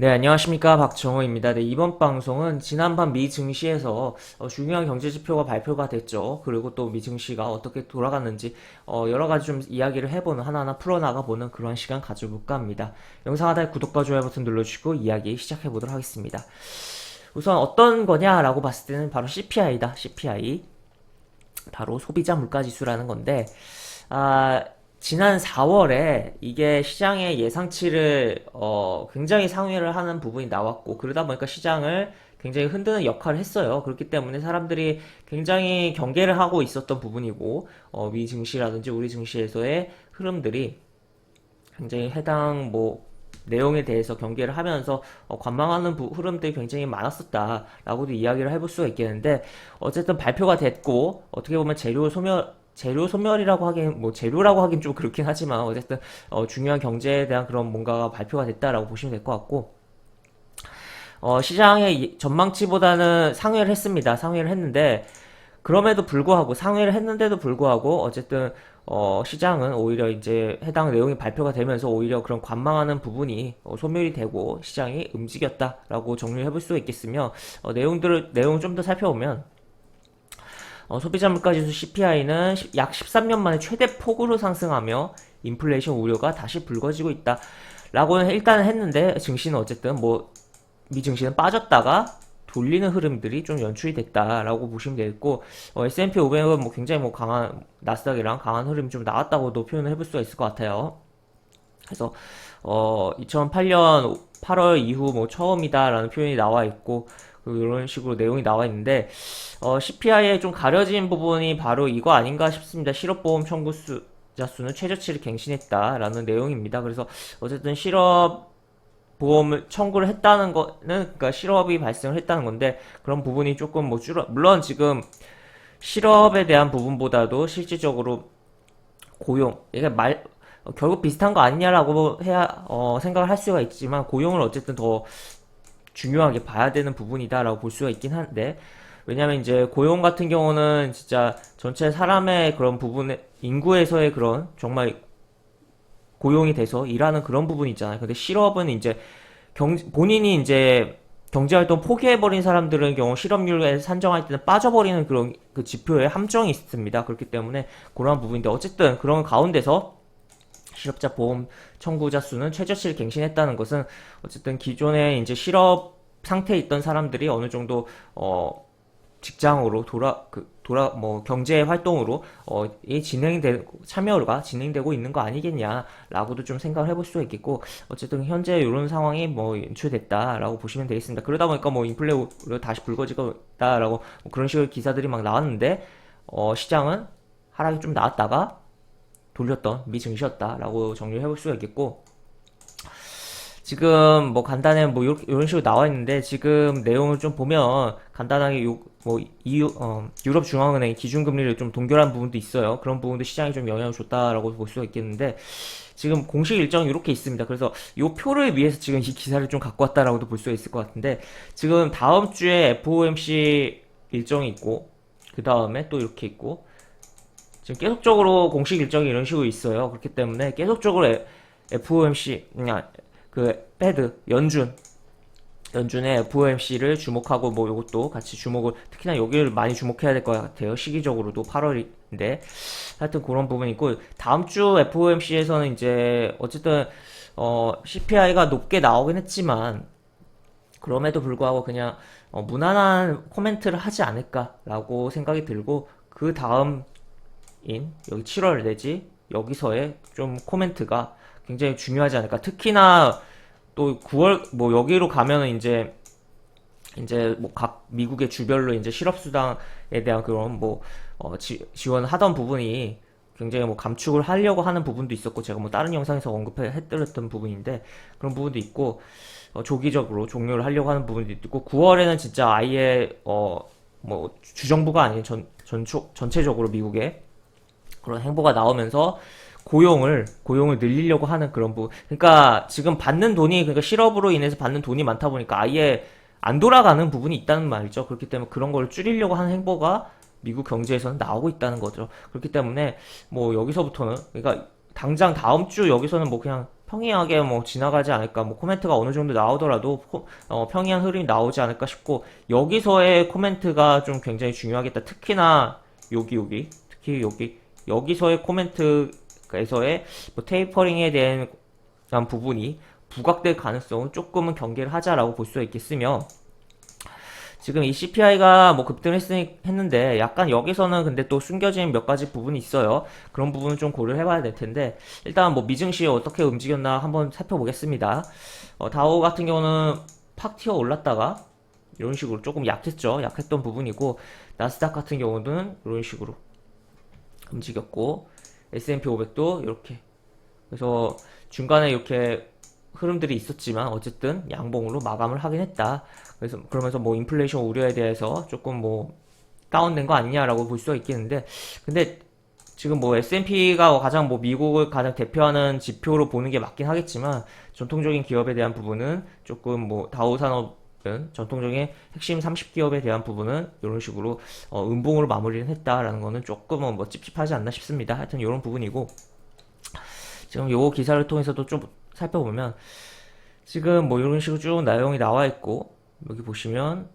네, 안녕하십니까. 박정호입니다. 네, 이번 방송은 지난밤 미 증시에서 어, 중요한 경제 지표가 발표가 됐죠. 그리고 또 미 증시가 어떻게 돌아갔는지 어, 여러 가지 좀 이야기를 해보는 하나하나 풀어나가 보는 그런 시간 가져볼까 합니다. 영상 하단에 구독과 좋아요 버튼 눌러주시고 이야기 시작해 보도록 하겠습니다. 우선 어떤 거냐라고 봤을 때는 바로 CPI다. CPI. 바로 소비자 물가 지수라는 건데 아, 지난 4월에 이게 시장의 예상치를 어, 굉장히 상회를 하는 부분이 나왔고 그러다 보니까 시장을 굉장히 흔드는 역할을 했어요. 그렇기 때문에 사람들이 굉장히 경계를 하고 있었던 부분이고 어, 미 증시라든지 우리 증시에서의 흐름들이 굉장히 해당 뭐 내용에 대해서 경계를 하면서 어, 관망하는 부- 흐름들이 굉장히 많았었다라고도 이야기를 해볼 수가 있겠는데 어쨌든 발표가 됐고 어떻게 보면 재료 소멸 재료 소멸이라고 하긴 뭐 재료라고 하긴 좀 그렇긴 하지만 어쨌든 어, 중요한 경제에 대한 그런 뭔가가 발표가 됐다라고 보시면 될 것 같고 어, 시장의 이- 전망치보다는 상회를 했습니다. 상회를 했는데 그럼에도 불구하고 상회를 했는데도 불구하고 어쨌든 어, 시장은 오히려 이제 해당 내용이 발표가 되면서 오히려 그런 관망하는 부분이 어, 소멸이 되고 시장이 움직였다라고 정리를 해볼 수 있겠으며 어, 내용들을 내용을 좀더 살펴보면 어, 소비자 물가지수 CPI는 약 13년 만에 최대 폭으로 상승하며 인플레이션 우려가 다시 불거지고 있다. 라고는 일단은 했는데 증시는 어쨌든 뭐 미 증시는 빠졌다가 돌리는 흐름들이 좀 연출이 됐다라고 보시면 되겠고 어, S&P 500은 뭐 굉장히 뭐 강한 나스닥이랑 강한 흐름이 좀 나왔다고도 표현을 해볼 수가 있을 것 같아요. 그래서 어 2008년 8월 이후 뭐 처음이다라는 표현이 나와 있고 그 이런 식으로 내용이 나와 있는데 어 CPI에 좀 가려진 부분이 바로 이거 아닌가 싶습니다. 실업보험 청구자 수는 최저치를 갱신했다라는 내용입니다. 그래서 어쨌든 실업 보험을 청구를 했다는 거는 그러니까 실업이 발생을 했다는 건데 그런 부분이 조금 뭐 줄어 물론 지금 실업에 대한 부분보다도 실질적으로 고용 이게 말 어, 결국 비슷한 거 아니냐라고 해야 어, 생각을 할 수가 있지만 고용을 어쨌든 더 중요하게 봐야 되는 부분이다라고 볼 수가 있긴 한데 왜냐면 이제 고용 같은 경우는 진짜 전체 사람의 그런 부분에 인구에서의 그런 정말 고용이 돼서 일하는 그런 부분이 있잖아요. 근데 실업은 이제 경, 본인이 이제 경제활동 포기해버린 사람들의 경우 실업률에 산정할 때는 빠져버리는 그런 그 지표에 함정이 있습니다. 그렇기 때문에 그러한 부분인데 어쨌든 그런 가운데서 실업자 보험 청구자 수는 최저치를 갱신했다는 것은 어쨌든 기존에 이제 실업 상태에 있던 사람들이 어느 정도 어 직장으로 돌아 그 돌아 뭐 경제 활동으로 어이 진행되고 참여가 진행되고 있는 거 아니겠냐라고도 좀 생각을 해볼 수가 있겠고 어쨌든 현재 이런 상황이 뭐 연출됐다라고 보시면 되겠습니다. 그러다 보니까 뭐 인플레 로 다시 불거지고 있다라고 뭐 그런 식의 기사들이 막 나왔는데 어 시장은 하락이 좀 나왔다가 돌렸던 미증시였다라고 정리를 해볼 수가 있겠고 지금 뭐 간단해 뭐 요렇게 이런 식으로 나와 있는데 지금 내용을 좀 보면 간단하게 요뭐 이유 어 유럽 중앙은행 기준금리를 좀 동결한 부분도 있어요. 그런 부분도 시장에 좀 영향을 줬다라고 볼 수가 있겠는데 지금 공식 일정이 이렇게 있습니다. 그래서 요 표를 위해서 지금 이 기사를 좀 갖고 왔다라고도 볼 수가 있을 것 같은데 지금 다음 주에 FOMC 일정이 있고 그 다음에 또 이렇게 있고 지금 계속적으로 공식 일정이 이런 식으로 있어요. 그렇기 때문에 계속적으로 에- FOMC, 그 패드, 연준, 연준의 FOMC를 주목하고 뭐 이것도 같이 주목을 특히나 여기를 많이 주목해야 될 것 같아요. 시기적으로도 8월인데 하여튼 그런 부분이 있고 다음 주 FOMC에서는 이제 어쨌든 어 CPI가 높게 나오긴 했지만 그럼에도 불구하고 그냥 어, 무난한 코멘트를 하지 않을까라고 생각이 들고 그 다음 인 여기 7월 내지 여기서의 좀 코멘트가 굉장히 중요하지 않을까. 특히나 또 9월 뭐 여기로 가면은 이제 이제 뭐 각 미국의 주별로 이제 실업수당에 대한 그런 뭐 어, 지, 지원하던 부분이 굉장히 뭐 감축을 하려고 하는 부분도 있었고 제가 뭐 다른 영상에서 언급해 했던 부분인데 그런 부분도 있고 어, 조기적으로 종료를 하려고 하는 부분도 있고 9월에는 진짜 아예 어 뭐 주정부가 아닌 전 전초, 전체적으로 미국에 그런 행보가 나오면서 고용을 고용을 늘리려고 하는 그런 부분. 그러니까 지금 받는 돈이 그러니까 실업으로 인해서 받는 돈이 많다 보니까 아예 안 돌아가는 부분이 있다는 말이죠. 그렇기 때문에 그런 걸 줄이려고 하는 행보가 미국 경제에서는 나오고 있다는 거죠. 그렇기 때문에 뭐 여기서부터는 그러니까 당장 다음 주 여기서는 뭐 그냥 평이하게 뭐 지나가지 않을까 뭐 코멘트가 어느 정도 나오더라도 포- 어, 평이한 흐름이 나오지 않을까 싶고 여기서의 코멘트가 좀 굉장히 중요하겠다 특히나 여기 여기 특히 여기 여기서의 코멘트에서의 뭐 테이퍼링에 대한 부분이 부각될 가능성은 조금은 경계를 하자라고 볼 수 있겠으며 지금 이 CPI가 뭐 급등했으니 했는데 약간 여기서는 근데 또 숨겨진 몇 가지 부분이 있어요. 그런 부분은 좀 고려를 해봐야 될 텐데 일단 뭐 미증시 어떻게 움직였나 한번 살펴보겠습니다. 어, 다우 같은 경우는 팍 튀어 올랐다가 이런 식으로 조금 약했죠. 약했던 부분이고 나스닥 같은 경우는 이런 식으로 움직였고 S&P 500도 이렇게 그래서 중간에 이렇게 흐름들이 있었지만 어쨌든 양봉으로 마감을 하긴 했다. 그래서 그러면서 뭐 인플레이션 우려에 대해서 조금 뭐 다운된 거 아니냐라고 볼 수가 있겠는데 근데 지금 뭐 S&P가 가장 뭐 미국을 가장 대표하는 지표로 보는 게 맞긴 하겠지만 전통적인 기업에 대한 부분은 조금 뭐 다우 산업은 전통적인 핵심 30기업에 대한 부분은 이런 식으로 어, 음봉으로 마무리를 했다라는 거는 조금은 뭐 찝찝하지 않나 싶습니다. 하여튼 이런 부분이고 지금 요 기사를 통해서도 좀 살펴보면 지금 뭐 이런 식으로 쭉 내용이 나와 있고 여기 보시면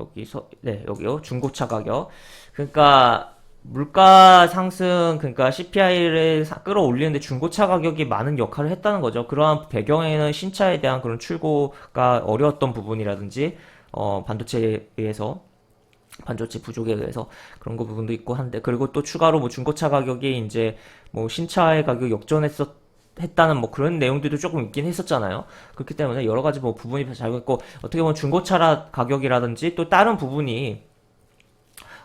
여기서 네 여기요. 중고차 가격. 그러니까 물가 상승 그러니까 CPI를 끌어올리는데 중고차 가격이 많은 역할을 했다는 거죠. 그러한 배경에는 신차에 대한 그런 출고가 어려웠던 부분이라든지 어 반도체에 의해서 반도체 부족에 의해서 그런 거 부분도 있고 한데 그리고 또 추가로 뭐 중고차 가격이 이제 뭐 신차의 가격 역전했었 했다는 뭐 그런 내용들도 조금 있긴 했었잖아요. 그렇기 때문에 여러 가지 뭐 부분이 잘 있고 어떻게 보면 중고차 가격이라든지 또 다른 부분이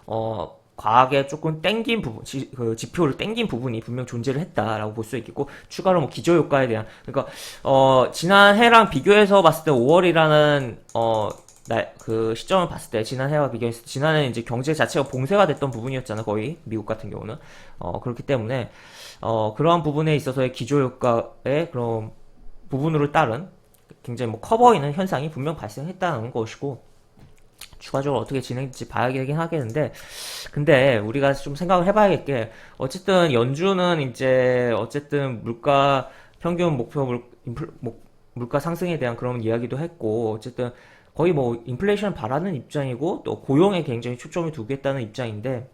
어 과하게 조금 땡긴 부분, 지, 그 지표를 땡긴 부분이 분명 존재를 했다라고 볼 수 있겠고 추가로 뭐 기저 효과에 대한. 그러니까 어 지난 해랑 비교해서 봤을 때 5월이라는 어 날, 그 시점을 봤을 때 지난해와 때 지난해 이제 경제 자체가 봉쇄가 됐던 부분이었잖아 거의. 미국 같은 경우는. 어 그렇기 때문에 어 그러한 부분에 있어서의 기저효과의 그런 부분으로 따른 굉장히 뭐커 보이는 현상이 분명 발생했다는 것이고 추가적으로 어떻게 진행될지 봐야 되긴 하겠는데 근데 우리가 좀 생각을 해봐야겠 게 어쨌든 연준은 이제 어쨌든 물가 평균 목표 물, 인플, 목- 물가 상승에 대한 그런 이야기도 했고 어쨌든 거의 뭐 인플레이션 바라는 입장이고 또 고용에 굉장히 초점을 두겠다는 입장인데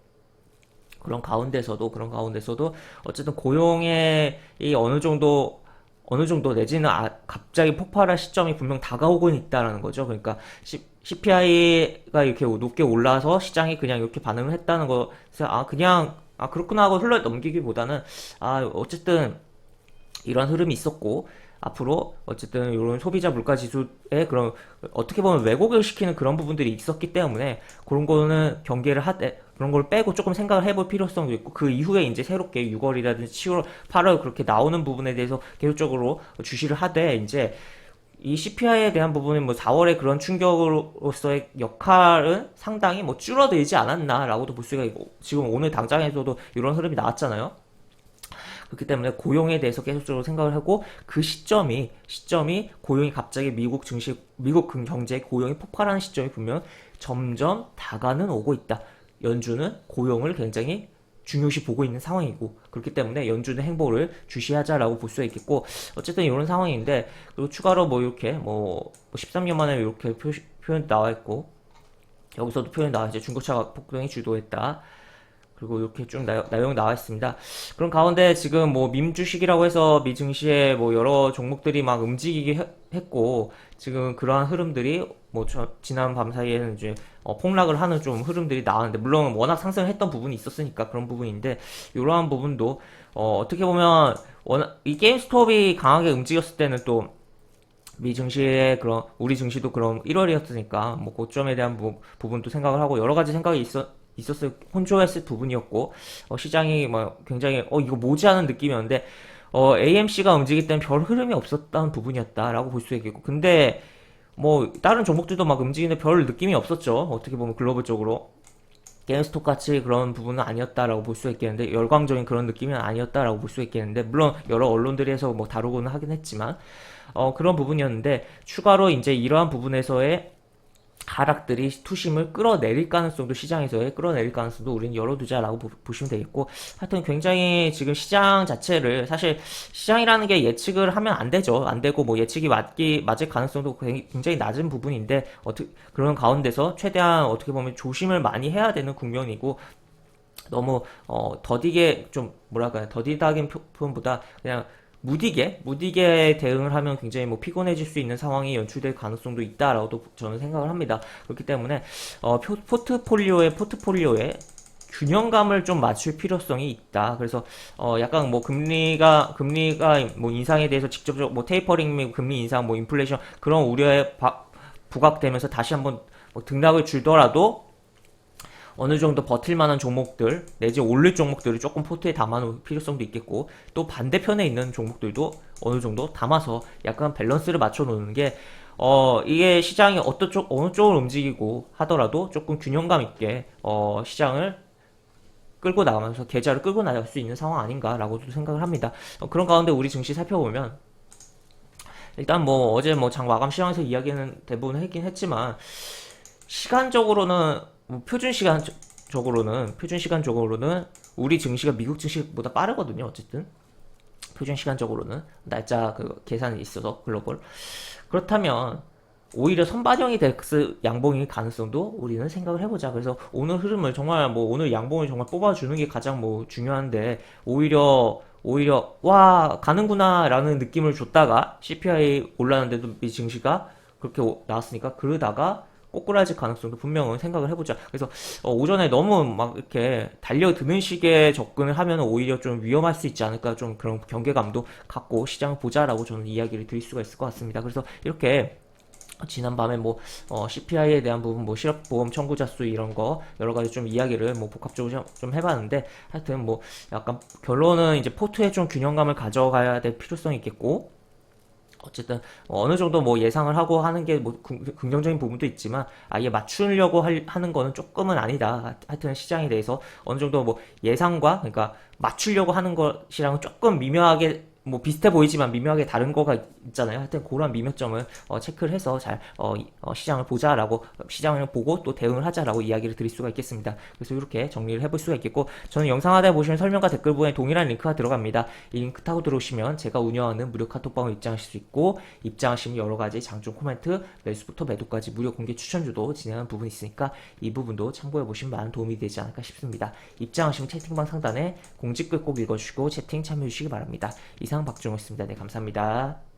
그런 가운데서도 그런 가운데서도 어쨌든 고용에 이 어느 정도 어느 정도 내지는 아, 갑자기 폭발할 시점이 분명 다가오고 있다라는 거죠. 그러니까 CPI가 이렇게 높게 올라서 시장이 그냥 이렇게 반응을 했다는 것에서 아 그냥 아 그렇구나 하고 흘러 넘기기보다는 아 어쨌든 이런 흐름이 있었고 앞으로 어쨌든 이런 소비자 물가 지수에 그런 어떻게 보면 왜곡을 시키는 그런 부분들이 있었기 때문에 그런 거는 경계를 하되 그런 걸 빼고 조금 생각을 해볼 필요성도 있고 그 이후에 이제 새롭게 6월이라든지 7월, 8월 그렇게 나오는 부분에 대해서 계속적으로 주시를 하되 이제 이 CPI에 대한 부분은 뭐 4월에 그런 충격으로서의 역할은 상당히 뭐 줄어들지 않았나라고도 볼 수가 있고 지금 오늘 당장에서도 이런 흐름이 나왔잖아요. 그렇기 때문에 고용에 대해서 계속적으로 생각을 하고 그 시점이 시점이 고용이 갑자기 미국 증시 미국 경제 고용이 폭발하는 시점이 분명 점점 다가는 오고 있다. 연준은 고용을 굉장히 중요시 보고 있는 상황이고 그렇기 때문에 연준의 행보를 주시하자라고 볼 수 있겠고 어쨌든 이런 상황인데 그리고 추가로 뭐 이렇게 뭐 13년 만에 이렇게 표, 표현 나와 있고 여기서도 표현 나와 있죠 중고차 폭등이 주도했다 그리고 이렇게 쭉 나, 내용 나와 있습니다. 그런 가운데 지금 뭐 밈 주식이라고 해서 미 증시에 뭐 여러 종목들이 막 움직이게 해- 했고 지금 그러한 흐름들이 뭐 저, 지난 밤 사이에는 이제 어, 폭락을 하는 좀 흐름들이 나왔는데 물론 워낙 상승을 했던 부분이 있었으니까 그런 부분인데 이러한 부분도 어, 어떻게 보면 워낙 이 게임스톱이 강하게 움직였을 때는 또 미 증시의 그런 우리 증시도 그런 1월이었으니까 뭐 고점에 대한 부, 부분도 생각을 하고 여러 가지 생각이 있었 있었을 혼조했을 부분이었고 어, 시장이 뭐 굉장히 어 이거 뭐지? 하는 느낌이었는데 어, AMC가 움직일 때는 별 흐름이 없었다는 부분이었다라고 볼 수 있겠고 근데 뭐 다른 종목들도 막 움직이는데 별 느낌이 없었죠. 어떻게 보면 글로벌적으로. 게임스톱 같이 그런 부분은 아니었다라고 볼 수 있겠는데 열광적인 그런 느낌은 아니었다라고 볼 수 있겠는데 물론 여러 언론들이 해서 뭐 다루고는 하긴 했지만 어 그런 부분이었는데 추가로 이제 이러한 부분에서의 하락들이 투심을 끌어내릴 가능성도 시장에서의 끌어내릴 가능성도 우리는 열어두자라고 보- 보시면 되겠고 하여튼 굉장히 지금 시장 자체를 사실 시장이라는 게 예측을 하면 안 되죠. 안 되고 뭐 예측이 맞기 맞을 가능성도 굉- 굉장히 낮은 부분인데 어떻게 그런 가운데서 최대한 어떻게 보면 조심을 많이 해야 되는 국면이고 너무 어 더디게 좀 뭐랄까요? 더디다긴 표현보다 그냥 무디게 무디게 대응을 하면 굉장히 뭐 피곤해질 수 있는 상황이 연출될 가능성도 있다라고도 저는 생각을 합니다. 그렇기 때문에 어 표- 포트폴리오에 포트폴리오에 균형감을 좀 맞출 필요성이 있다. 그래서 어 약간 뭐 금리가 금리가 뭐 인상에 대해서 직접적 뭐 테이퍼링 및 금리 인상 뭐 인플레이션 그런 우려에 바- 부각되면서 다시 한번 뭐 등락을 줄더라도 어느 정도 버틸 만한 종목들 내지 올릴 종목들을 조금 포트에 담아놓을 필요성도 있겠고 또 반대편에 있는 종목들도 어느 정도 담아서 약간 밸런스를 맞춰 놓는 게 어, 이게 시장이 어떤 쪽, 어느 쪽을 움직이고 하더라도 조금 균형감 있게, 어, 시장을 끌고 나가면서 계좌를 끌고 나갈 수 있는 상황 아닌가라고도 생각을 합니다. 어, 그런 가운데 우리 증시 살펴보면, 일단 뭐 어제 뭐 장 마감 시황에서 이야기는 대부분 했긴 했지만, 시간적으로는 뭐 표준 시간적으로는 표준 시간적으로는 우리 증시가 미국 증시보다 빠르거든요. 어쨌든 표준 시간적으로는 날짜 그 계산이 있어서 글로벌 그렇다면 오히려 선반영이 덱스 양봉일 가능성도 우리는 생각을 해보자. 그래서 오늘 흐름을 정말 뭐 오늘 양봉을 정말 뽑아주는 게 가장 뭐 중요한데 오히려 오히려 와 가는구나라는 느낌을 줬다가 CPI 올라는데도 미 증시가 그렇게 오- 나왔으니까 그러다가 꼬꾸라질 가능성도 분명은 생각을 해보자. 그래서 어, 오전에 너무 막 이렇게 달려드는 식의 접근을 하면 오히려 좀 위험할 수 있지 않을까 좀 그런 경계감도 갖고 시장을 보자라고 저는 이야기를 드릴 수가 있을 것 같습니다. 그래서 이렇게 지난밤에 뭐 어, CPI에 대한 부분, 뭐 실업보험 청구자 수 이런 거 여러 가지 좀 이야기를 뭐 복합적으로 좀, 좀 해봤는데 하여튼 뭐 약간 결론은 이제 포트에 좀 균형감을 가져가야 될 필요성이 있겠고 어쨌든 어느 정도 뭐 예상을 하고 하는 게 뭐 긍정적인 부분도 있지만 아예 맞추려고 할- 하는 거는 조금은 아니다. 하여튼 시장에 대해서 어느 정도 뭐 예상과 그러니까 맞추려고 하는 것이랑은 조금 미묘하게 뭐 비슷해 보이지만 미묘하게 다른 거가 있잖아요. 하여튼 그런 미묘점을 어, 체크를 해서 잘 어, 이- 어, 시장을 보자라고 시장을 보고 또 대응을 하자라고 이야기를 드릴 수가 있겠습니다. 그래서 이렇게 정리를 해볼 수가 있겠고 저는 영상 하단에 보시면 설명과 댓글 부분에 동일한 링크가 들어갑니다. 이 링크 타고 들어오시면 제가 운영하는 무료 카톡방을 입장하실 수 있고 입장하시면 여러 가지 장중 코멘트, 매수부터 매도까지 무료 공개 추천주도 진행하는 부분이 있으니까 이 부분도 참고해 보시면 많은 도움이 되지 않을까 싶습니다. 입장하시면 채팅방 상단에 공지글 꼭 읽어주시고 채팅 참여해 주시기 바랍니다. 이상 박준호였습니다. 네, 감사합니다.